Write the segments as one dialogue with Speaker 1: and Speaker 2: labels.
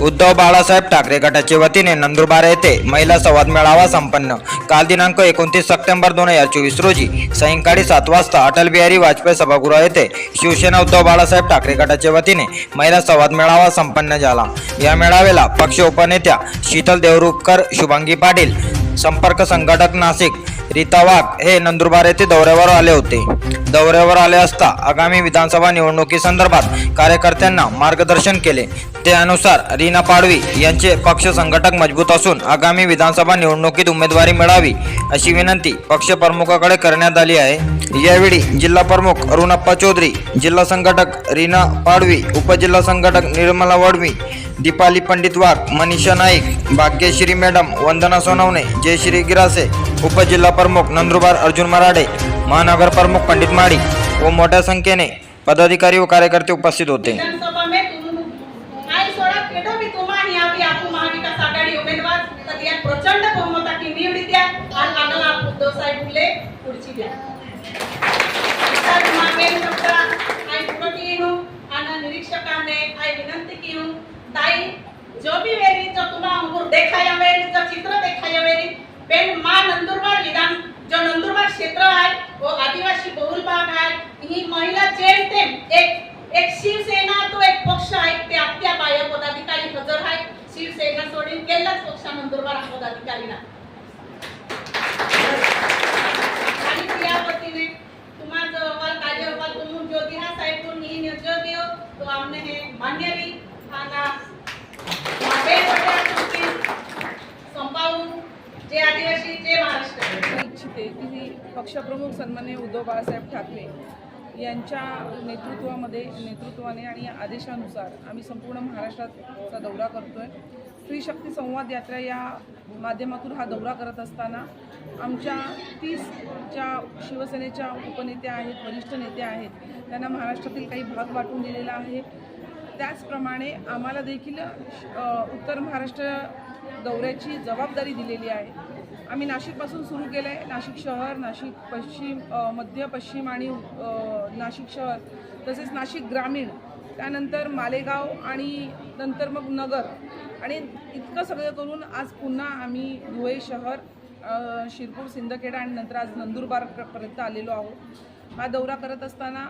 Speaker 1: उद्धव बाळासाहेब ठाकरे गटाच्या वतीने नंदुरबार येथे महिला संवाद मेळावा संपन्न. काल दिनांक एकोणतीस सप्टेंबर दोन हजार चोवीस रोजी सायंकाळी सात वाजता अटल बिहारी वाजपेयी सभागृह येथे शिवसेना उद्धव बाळासाहेब ठाकरे गटाच्या वतीने महिला संवाद मेळावा संपन्न झाला. या मेळाव्याला पक्ष उपनेत्या शीतल देवरुपकर शुभांगी पाटील संपर्क संघटक नाशिक रीता वाघ हे नंदुरबार येथे दौऱ्यावर आले होते. दौऱ्यावर आले असता आगामी विधानसभा निवडणुकीसंदर्भात कार्यकर्त्यांना मार्गदर्शन केले. त्यानुसार रीना पाडवी यांचे पक्ष संघटक मजबूत असून आगामी विधानसभा निवडणुकीत उमेदवारी मिळावी अशी विनंती पक्ष प्रमुखाकडे करण्यात आली आहे. यावेळी जिल्हा प्रमुख अरुणप्पा चौधरी जिल्हा संघटक रीना पाडवी उपजिल्हा संघटक निर्मला वडवी दीपाली पंडित वाघ मनीषा नाईक भाग्यश्री मॅडम वंदना सोनवणे जयश्री गिरासे उपजिल्हा प्रमुख नंदुरबार अर्जुन मराडे महानगर प्रमुख पंडित माडी व मोठ्या संख्येने पदाधिकारी व कार्यकर्ते उपस्थित होते.
Speaker 2: प्रचंड बहुमताची निवडी द्या आणि आम्हाला उद्धव साहेब फुले खुर्ची द्या तर मागे फक्त आई पुरती येऊ आणि निरीक्षकाने आई विनंती की हूँ ताई जो भी वेरी जो तुम्हा अंगूर देखाया वेरी जो चित्र देखाया वेरी पेन मां नंदुरबार विधान जो नंदुरबार क्षेत्र है वो आदिवासी बहुल भाग है ही महिला जेल तेम एक एक शिवसेना तो एक पक्ष है ते आत्या बाया पदाधिकारी हजर है शिवसेना सोडून केलाच पक्ष नंदुरबार हा पदाधिकारी ना आणि त्या वतीने तुम्हा जो अहवाल तुम्ही जो साहेब ही निर्जो दियो तो आमने हे मान्य खाना आणि मागे पडल्या गोष्टी संपावून जे आदिवासी जे महाराष्ट्र.
Speaker 3: इच्छिते की पक्षप्रमुख सन्मान्य उद्धव बाळासाहेब ठाकरे यांच्या नेतृत्वामध्ये नेतृत्वाने आणि आदेशानुसार आम्ही संपूर्ण महाराष्ट्राचा दौरा करतोय. स्त्री शक्ती संवाद यात्रा या माध्यमातून हा दौरा करत असताना आमच्या तीस ज्या शिवसेनेच्या उपनेत्या आहेत वरिष्ठ नेत्या आहेत त्यांना महाराष्ट्रातील काही भाग वाटून दिलेला आहे. त्याचप्रमाणे आम्हाला देखील उत्तर महाराष्ट्र दौऱ्याची जबाबदारी दिलेली आहे. आम्ही नाशिकपासून सुरू केलं आहे नाशिक शहर नाशिक पश्चिम मध्य पश्चिम आणि नाशिक शहर तसेच नाशिक ग्रामीण त्यानंतर मालेगाव आणि नंतर मग नगर. आणि इतकं सगळं करून आज पुन्हा आम्ही धुळे शहर शिरपूर सिंदखेडा आणि नंतर आज नंदुरबारपर्यंत आलेलो आहोत. हा दौरा करत असताना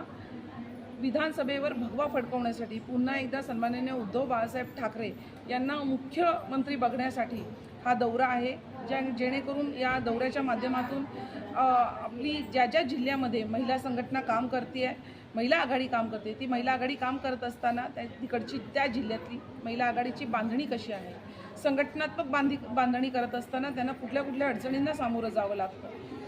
Speaker 3: विधानसभेवर भगवा फडकवण्यासाठी पुन्हा एकदा सन्माननीय उद्धव बाळासाहेब ठाकरे यांना मुख्यमंत्री बघण्यासाठी हा दौरा आहे. ज्या जेणेकरून या दौऱ्याच्या माध्यमातून आपली ज्या ज्या जिल्ह्यामध्ये महिला संघटना काम करते आहे महिला आघाडी काम करते ती महिला आघाडी काम करत असताना त्या तिकडची त्या जिल्ह्यातली महिला आघाडीची बांधणी कशी आहे? संघटनात्मक बांधी बांधणी करत असताना त्यांना कुठल्या कुठल्या अडचणींना सामोरं जावं लागतं?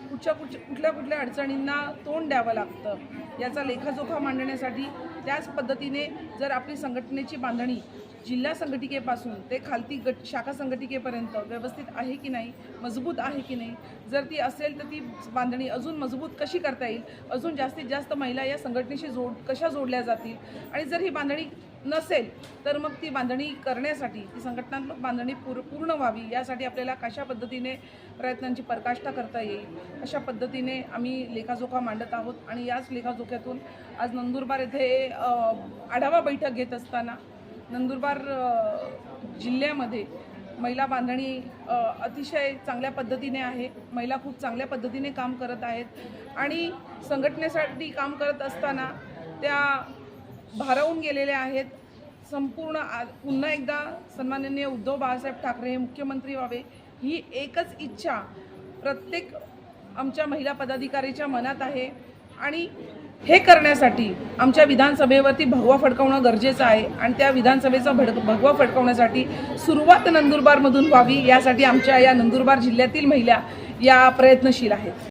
Speaker 3: कुठच्या कुठ कुठल्या कुठल्या अडचणींना तोंड द्यावं लागतं याचा लेखाजोखा मांडण्यासाठी त्याच पद्धतीने जर आपली संघटनेची बांधणी जिल्हा संघटिकेपासून ते खालती गट शाखा संघटिकेपर्यंत व्यवस्थित आहे की नाही मजबूत आहे की नाही जर ती असेल तर ती बांधणी अजून मजबूत कशी करता येईल अजून जास्तीत जास्त महिला या संघटनेशी जोड कशा जोडल्या जातील आणि जर ही बांधणी नसेल तर मग ती बांधणी करण्यासाठी ती संघटनात्मक बांधणी पूर पूर्ण व्हावी यासाठी आपल्याला कशा पद्धतीने प्रयत्नांची पराकाष्ठा करता येईल अशा पद्धतीने आम्ही लेखाजोखा मांडत आहोत आणि याच लेखाजोख्यातून आज नंदुरबार येथे आढावा बैठक घेत असताना नंदुरबार जिल्ह्यामध्ये महिला बांधणी अतिशय चांगल्या पद्धतीने आहे महिला खूप चांगल्या पद्धतीने काम करत आहेत आणि संघटनेसाठी काम करत असताना त्या भारावून गेलेले आहेत. संपूर्ण आ पुन्हा एकदा सन्माननीय उद्धव बाळासाहेब ठाकरे हे मुख्यमंत्री व्हावे. ही एकच इच्छा प्रत्येक आमच्या महिला पदाधिकारीच्या मनात आहे. आणि हे करण्यासाठी आमच्या विधानसभेवरती भगवा फडकवणं गरजेचं आहे. आणि त्या विधानसभेचा भड भगवा फडकवण्यासाठी सुरुवात नंदुरबारमधून व्हावी यासाठी आमच्या या नंदुरबार जिल्ह्यातील महिला या प्रयत्नशील आहेत.